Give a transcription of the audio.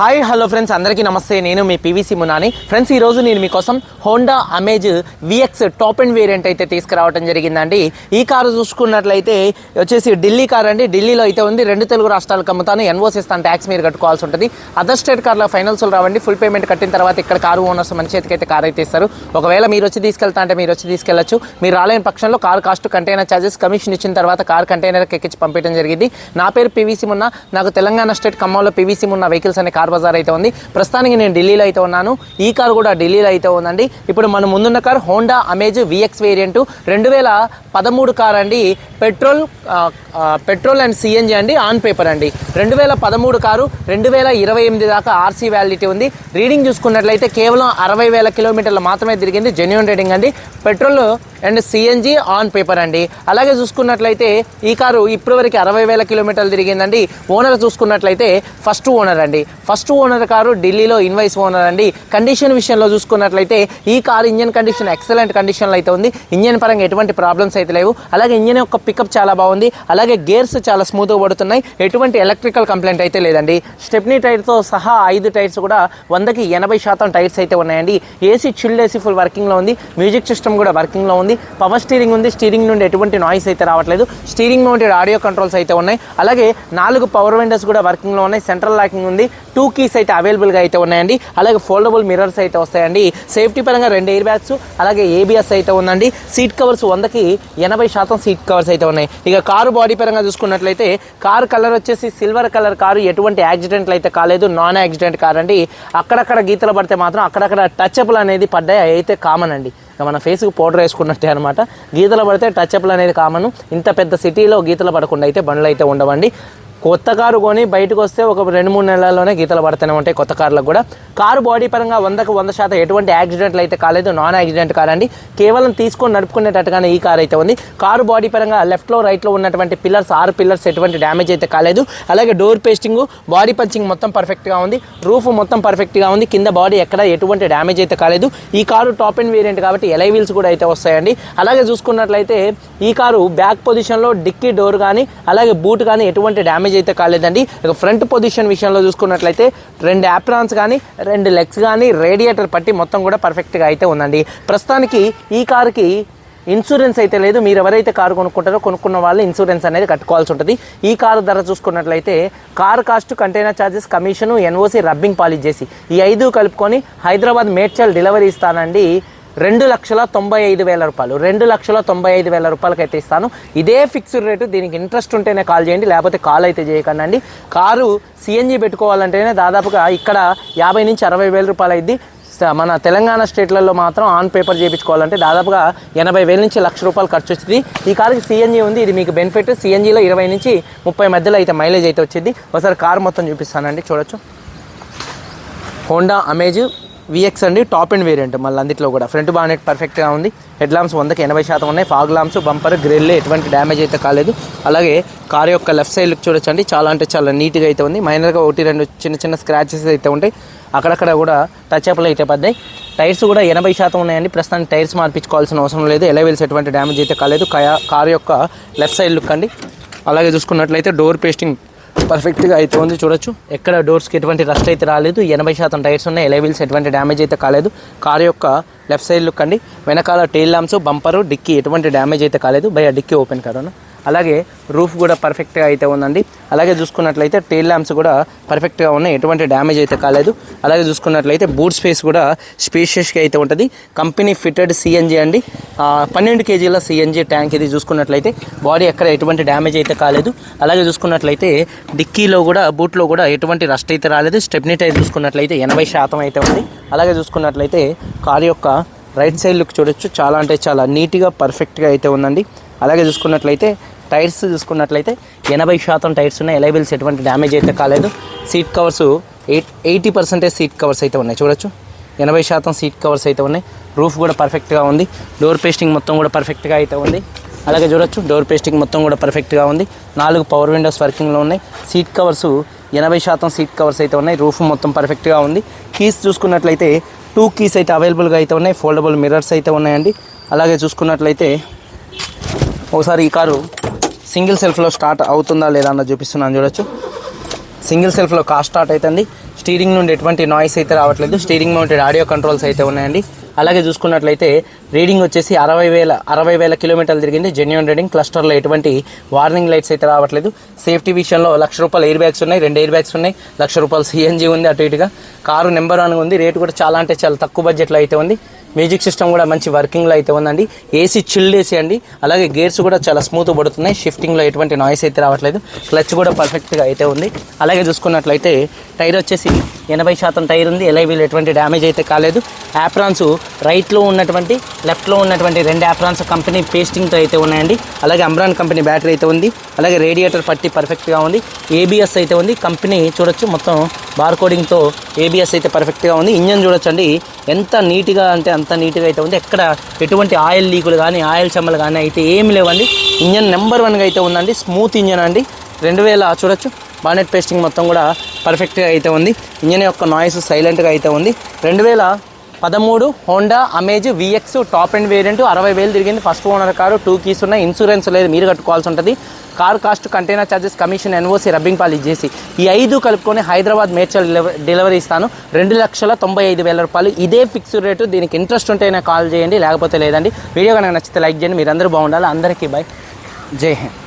Hi hello friends అందరికీ నమస్తే. నేను మీ పీవీసీ మునాని. ఫ్రెండ్స్ ఈరోజు నేను మీకోసం Honda Amaze VX top and variant అయితే తీసుకురావడం జరిగిందండి. ఈ కారు చూసుకున్నట్లయితే వచ్చేసి ఢిల్లీ కార్ అండి. ఢిల్లీలో అయితే ఉంది. రెండు తెలుగు రాష్ట్రాలకు అమ్ముతాను. ఎన్ఓస్ ఇస్తాను ట్యాక్స్ మీరు కట్టుకోవాల్సి ఉంటుంది. అదర్ స్టేట్ కార్లో ఫైనల్స్ రావండి. ఫుల్ పేమెంట్ కట్టిన తర్వాత ఇక్కడ కారు ఓనర్స్ మన చేతికి అయితే కార్ అయితే ఇస్తారు. ఒకవేళ మీరు వచ్చి తీసుకెళ్తా అంటే మీరు వచ్చి తీసుకెళ్ళొచ్చు మీరు రాలేని పక్షంలో car cost container charges commission ఇచ్చిన తర్వాత కార్ కంటైనర్కి ఎక్కించి పంపించడం జరిగింది. నా పేరు పీవీసీ మున్న. నాకు తెలంగాణ స్టేట్ ఖమ్మంలో పీవీసీ మున్న వెహికల్స్ అనే కార్ బజార్ అయితే ఉంది. ప్రస్తుతానికి నేను ఢిల్లీలో అయితే ఉన్నాను. ఈ కార్ కూడా ఢిల్లీలో అయితే ఉందండి. ఇప్పుడు మనం ముందున్న car Honda Amaze VX variant రెండు వేల పదమూడు కార్ అండి. పెట్రోల్ పెట్రోల్ అండ్ సిఎన్జి అండి ఆన్ పేపర్ అండి. రెండు వేల పదమూడు కారు రెండు వేల ఇరవై ఎనిమిది దాకా ఆర్సీ వ్యాలిడిటీ ఉంది. రీడింగ్ చూసుకున్నట్లయితే కేవలం అరవై వేల కిలోమీటర్లు మాత్రమే తిరిగింది. జెన్యున్ రీడింగ్ అండి. Petrol and CNG on paper అండి. అలాగే చూసుకున్నట్లయితే ఈ కారు ఇప్పటివరకు అరవై వేల కిలోమీటర్లు తిరిగిందండి. ఓనర్ చూసుకున్నట్లయితే ఫస్ట్ ఓనర్ అండి. ఫస్ట్ ఓనర్ కారు ఢిల్లీలో ఇన్వైస్ ఓనర్ అండి. కండిషన్ విషయంలో చూసుకున్నట్లయితే ఈ కారు ఇంజన్ కండిషన్ ఎక్సలెంట్ కండిషన్లో అయితే ఉంది. ఇంజన్ పరంగా ఎటువంటి ప్రాబ్లమ్స్ అయితే లేవు. అలాగే ఇంజన్ యొక్క పికప్ చాలా బాగుంది. అలాగే గేర్స్ చాలా స్మూత్గా పడుతున్నాయి. ఎటువంటి ఎలక్ట్రికల్ కంప్లైంట్ అయితే లేదండి. స్టెప్నీ టైర్తో సహా ఐదు టైర్స్ కూడా వందకి ఎనభై శాతం టైర్స్ అయితే ఉన్నాయండి. ఏసీ చిల్డ్ ఏసీ ఫుల్ వర్కింగ్లో ఉంది. మ్యూజిక్ సిస్టమ్ కూడా వర్కింగ్లో ఉంది. పవర్ స్టీరింగ్ ఉంది. స్టీరింగ్ నుండి ఎటువంటి నాయిస్ అయితే రావట్లేదు. స్టీరింగ్ మౌంటెడ్ ఆడియో కంట్రోల్స్ అయితే ఉన్నాయి. అలాగే నాలుగు పవర్ విండోస్ కూడా వర్కింగ్లో ఉన్నాయి. సెంట్రల్ లాకింగ్ ఉంది. టూ టూ కీస్ అయితే అవైలబుల్గా అయితే ఉన్నాయండి. అలాగే ఫోల్డబుల్ మిర్రర్స్ అయితే వస్తాయండి. సేఫ్టీ పరంగా రెండు ఎయిర్ బ్యాగ్స్ అలాగే ఏబిఎస్ అయితే ఉందండి. సీట్ కవర్స్ వందకి ఎనభై శాతం సీట్ కవర్స్ అయితే ఉన్నాయి. ఇక కారు బాడీ పరంగా చూసుకున్నట్లయితే కారు కలర్ వచ్చేసి సిల్వర్ కలర్ కారు ఎటువంటి యాక్సిడెంట్లు అయితే కాలేదు. నాన్ యాక్సిడెంట్ కార్ అండి. అక్కడక్కడ గీతలు పడితే మాత్రం అక్కడక్కడ టచ్ అప్లు అనేది పడ్డాయి. అయితే కామన్ అండి. మన ఫేస్కి పౌడర్ వేసుకున్నట్టే అనమాట గీతలు పడితే టచ్ అప్లు అనేది కామన్ ఇంత పెద్ద సిటీలో గీతలు పడకుండా అయితే బండ్లు అయితే ఉండవండి. కొత్త కారు కొని బయటకు వస్తే ఒక రెండు మూడు నెలల్లోనే గీతలు పడుతూనే ఉంటాయి కొత్త కార్లకు కూడా. కారు బాడీ పరంగా వందకు వంద శాతం ఎటువంటి యాక్సిడెంట్లు అయితే కాలేదు. నాన్ యాక్సిడెంట్ కార్ అండి. కేవలం తీసుకొని నడుపుకునేటట్టుగానే ఈ కార్ అయితే ఉంది. కారు బాడీ పరంగా లెఫ్ట్లో రైట్లో ఉన్నటువంటి పిల్లర్స్ ఆరు పిల్లర్స్ ఎటువంటి డ్యామేజ్ అయితే కాలేదు. అలాగే డోర్ పేస్టింగ్ బాడీ పంచింగ్ మొత్తం పర్ఫెక్ట్గా ఉంది. రూఫ్ మొత్తం పర్ఫెక్ట్గా ఉంది. కింద బాడీ ఎక్కడ ఎటువంటి డ్యామేజ్ అయితే కాలేదు. ఈ కారు టాప్ అండ్ వేరియంట్ కాబట్టి ఎలై వీల్స్ కూడా అయితే వస్తాయండి. అలాగే చూసుకున్నట్లయితే ఈ కారు బ్యాక్ పొజిషన్లో డిక్కీ డోర్ కానీ అలాగే బూట్ కానీ ఎటువంటి డ్యామేజ్ అయితే కాలేదండి. ఇక ఫ్రంట్ పొజిషన్ విషయంలో చూసుకున్నట్లయితే రెండు యాప్రాన్స్ కానీ రెండు లెగ్స్ కానీ రేడియేటర్ పట్టి మొత్తం కూడా పర్ఫెక్ట్గా అయితే ఉందండి. ప్రస్తుతానికి ఈ కారుకి ఇన్సూరెన్స్ అయితే లేదు. మీరు ఎవరైతే కారు కొనుక్కుంటారో కొనుక్కున్న వాళ్ళు ఇన్సూరెన్స్ అనేది కట్టుకోవాల్సి ఉంటుంది. ఈ కారు ధర చూసుకున్నట్లయితే car cost container charges commission NOC rubbing polish చేసి ఈ ఐదు కలుపుకొని హైదరాబాద్ మేడ్చల్ డెలివరీ ఇస్తానండి. రెండు లక్షల తొంభై ఐదు వేల రూపాయలు. రెండు లక్షల తొంభై ఐదు వేల రూపాయలకి అయితే ఇస్తాను. ఇదే ఫిక్స్డ్ రేటు దీనికి ఇంట్రెస్ట్ ఉంటేనే కాల్ చేయండి లేకపోతే కాల్ అయితే చేయకండి అండి కారు సిఎన్జి పెట్టుకోవాలంటేనే దాదాపుగా ఇక్కడ యాభై నుంచి అరవై వేల రూపాయలు అయింది మన తెలంగాణ స్టేట్లలో మాత్రం ఆన్ పేపర్ చేయించుకోవాలంటే దాదాపుగా ఎనభై వేల నుంచి లక్ష రూపాయలు ఖర్చు వచ్చింది ఈ కారుకి సిఎన్జీ ఉంది ఇది మీకు బెనిఫిట్ సిఎన్జిలో ఇరవై నుంచి ముప్పై మధ్యలో అయితే మైలేజ్ అయితే వచ్చింది ఒకసారి కారు మొత్తం చూపిస్తానండి చూడొచ్చు. హోండా అమేజ్ విఎక్స్ అండి టాప్ అండ్ వేరియంట్ మళ్ళీ అందులో కూడా. ఫ్రంట్ బానెట్ పర్ఫెక్ట్గా ఉంది. హెడ్ లాంప్స్ వందకి ఎనభై శాతం ఉన్నాయి. ఫాగ్ లాంప్స్ బంపర్ గ్రిల్ ఎటువంటి డ్యామేజ్ అయితే కాలేదు. అలాగే కార్ యొక్క లెఫ్ట్ సైడ్ లుక్ చూడొచ్చండి. చాలా అంటే చాలా నీట్గా అయితే ఉంది. మైనర్గా ఒకటి రెండు చిన్న చిన్న స్క్రాచెస్ అయితే ఉంటాయి. అక్కడక్కడ కూడా టచ్ అప్లు అయితే పడ్డాయి. టైర్స్ కూడా ఎనభై శాతం ఉన్నాయండి. ప్రస్తుతానికి టైర్స్ మార్పించుకోవాల్సిన అవసరం లేదు. ఎలవెల్స్ ఎటువంటి డ్యామేజ్ అయితే కాలేదు. కయా- కార్ యొక్క లెఫ్ట్ సైడ్ లుక్ అండి. అలాగే చూసుకున్నట్లయితే డోర్ పేస్టింగ్ పర్ఫెక్ట్గా అయితే ఉంది చూడొచ్చు. ఎక్కడ డోర్స్కి ఎటువంటి రస్ట్ అయితే రాలేదు ఎనభై శాతం టైర్స్ ఉన్నాయి ఎలవీల్స్ ఎటువంటి డ్యామేజ్ అయితే కాలేదు. కార్ యొక్క లెఫ్ట్ సైడ్ లుక్ అండి వెనకాల టైల్ ల్యాంప్స్ బంపరు డిక్కీ ఎటువంటి డ్యామేజ్ అయితే కాలేదు. భయ డిక్కీ ఓపెన్ కరోనా అలాగే రూఫ్ కూడా పర్ఫెక్ట్గా అయితే ఉందండి. అలాగే చూసుకున్నట్లయితే టెయిల్ ల్యాంప్స్ కూడా పర్ఫెక్ట్గా ఉన్నాయి. ఎటువంటి డ్యామేజ్ అయితే కాలేదు. అలాగే చూసుకున్నట్లయితే బూట్ స్పేస్ కూడా స్పేషియస్గా అయితే ఉంటుంది. కంపెనీ ఫిటెడ్ సిఎన్జి అండి. పన్నెండు కేజీల సిఎన్జి ట్యాంక్ ఇది చూసుకున్నట్లయితే బాడీ ఎక్కడ ఎటువంటి డ్యామేజ్ అయితే కాలేదు. అలాగే చూసుకున్నట్లయితే డిక్కీలో కూడా బూట్లో కూడా ఎటువంటి రస్ట్ అయితే రాలేదు. స్టెప్నీ టైర్ చూసుకున్నట్లయితే ఎనభై శాతం అయితే ఉంది. అలాగే చూసుకున్నట్లయితే కారు యొక్క రైట్ సైడ్ లుక్ చూడొచ్చు. చాలా అంటే చాలా నీట్గా పర్ఫెక్ట్గా అయితే ఉందండి. అలాగే చూసుకున్నట్లయితే టైర్స్ చూసుకున్నట్లయితే ఎనభై శాతం టైర్స్ ఉన్నాయి. ఎలైబిల్స్ ఎటువంటి డ్యామేజ్ అయితే కాలేదు. Seat covers eight eighty percentage seat covers అయితే ఉన్నాయి. చూడొచ్చు. ఎనభై శాతం సీట్ కవర్స్ అయితే ఉన్నాయి. రూఫ్ కూడా పర్ఫెక్ట్గా ఉంది. డోర్ పేస్టింగ్ మొత్తం కూడా పర్ఫెక్ట్గా అయితే ఉంది. అలాగే చూడొచ్చు డోర్ పేస్టింగ్ మొత్తం కూడా పర్ఫెక్ట్గా ఉంది. నాలుగు పవర్ విండోస్ వర్కింగ్లో ఉన్నాయి. సీట్ కవర్స్ ఎనభై శాతం సీట్ కవర్స్ అయితే ఉన్నాయి. రూఫ్ మొత్తం పర్ఫెక్ట్గా ఉంది. కీస్ చూసుకున్నట్లయితే టూ కీస్ అయితే అవైలబుల్గా అయితే ఉన్నాయి. ఫోల్డబుల్ మిర్రర్స్ అయితే ఉన్నాయండి. అలాగే చూసుకున్నట్లయితే ఒకసారి ఈ కారు సింగిల్ సెల్ఫ్లో స్టార్ట్ అవుతుందా లేదా అన్న చూపిస్తున్నాను చూడొచ్చు. సింగిల్ సెల్ఫ్లో కార్ స్టార్ట్ అవుతుంది స్టీరింగ్ నుండి ఎటువంటి నాయిస్ అయితే రావట్లేదు. స్టీరింగ్ మౌంటెడ్ ఆడియో కంట్రోల్స్ అయితే ఉన్నాయండి. అలాగే చూసుకున్నట్లయితే రీడింగ్ వచ్చేసి అరవై వేల అరవై వేల కిలోమీటర్లు తిరిగింది. జెన్యున్ రీడింగ్ క్లస్టర్లో ఎటువంటి వార్నింగ్ లైట్స్ అయితే రావట్లేదు. సేఫ్టీ విషయంలో లక్ష రూపాయలు ఎయిర్ బ్యాగ్స్ ఉన్నాయి. రెండు ఎయిర్ బ్యాగ్స్ ఉన్నాయి. లక్ష రూపాయలు సిఎన్జీ ఉంది అటు ఇటుగా. కారు నెంబర్ వన్ ఉంది. రేటు కూడా చాలా అంటే చాలా తక్కువ బడ్జెట్లో అయితే ఉంది. మ్యూజిక్ సిస్టమ్ కూడా మంచి వర్కింగ్లో అయితే ఉందండి. ఏసీ చిల్డ్ ఏసీ అండి. అలాగే గేర్స్ కూడా చాలా స్మూత్ పడుతున్నాయి. షిఫ్టింగ్లో ఎటువంటి నాయిస్ అయితే రావట్లేదు. క్లచ్ కూడా పర్ఫెక్ట్గా అయితే ఉంది. అలాగే చూసుకున్నట్లయితే టైర్ వచ్చేసి ఎనభై శాతం టైర్ ఉంది. ఎలైవీలు ఎటువంటి డ్యామేజ్ అయితే కాలేదు. యాప్రాన్స్ రైట్లో ఉన్నటువంటి లెఫ్ట్లో ఉన్నటువంటి రెండు యాప్రాన్స్ కంపెనీ పేస్టింగ్తో అయితే ఉన్నాయండి. అలాగే అమ్రాన్ కంపెనీ బ్యాటరీ అయితే ఉంది. అలాగే రేడియేటర్ పట్టి పర్ఫెక్ట్గా ఉంది. ఏబిఎస్ అయితే ఉంది. కంపెనీ చూడొచ్చు. మొత్తం బార్ కోడింగ్తో ఏబిఎస్ అయితే పర్ఫెక్ట్గా ఉంది. ఇంజన్ చూడొచ్చండి. ఎంత నీట్గా అంటే అంత నీట్గా అయితే ఉంది. ఎక్కడ ఎటువంటి ఆయిల్ లీకులు కానీ ఆయిల్ చెమ్మలు కానీ అయితే ఏమి లేవండి. ఇంజన్ నెంబర్ వన్గా అయితే ఉందండి. స్మూత్ ఇంజన్ అండి. రెండు వేల చూడొచ్చు. బానెట్ పేస్టింగ్ మొత్తం కూడా పర్ఫెక్ట్గా అయితే ఉంది. ఇంజన్ యొక్క నాయిస్ సైలెంట్గా అయితే ఉంది. రెండు వేల పదమూడు Honda Amaze VX top and variant అరవై వేలు తిరిగింది. First owner car two keys ఉన్నాయి. ఇన్సూరెన్స్ లేదు మీరు కట్టుకోవాల్సి ఉంటుంది. Car cost container charges commission NOC rubbing పాలు ఇచ్చేసి ఈ ఐదు కలుపుకొని హైదరాబాద్ మేడ్చల్ డెలివరీ డెలివరీ ఇస్తాను. రెండు లక్షల తొంభై ఐదు వేల రూపాయలు. ఇదే ఫిక్స్డ్ రేటు దీనికి ఇంట్రెస్ట్ ఉంటేనే కాల్ చేయండి లేకపోతే లేదండి. వీడియో కనుక నచ్చితే లైక్ చేయండి. మీరందరూ బాగుండాలి. అందరికీ బాయ్ జై హింద్.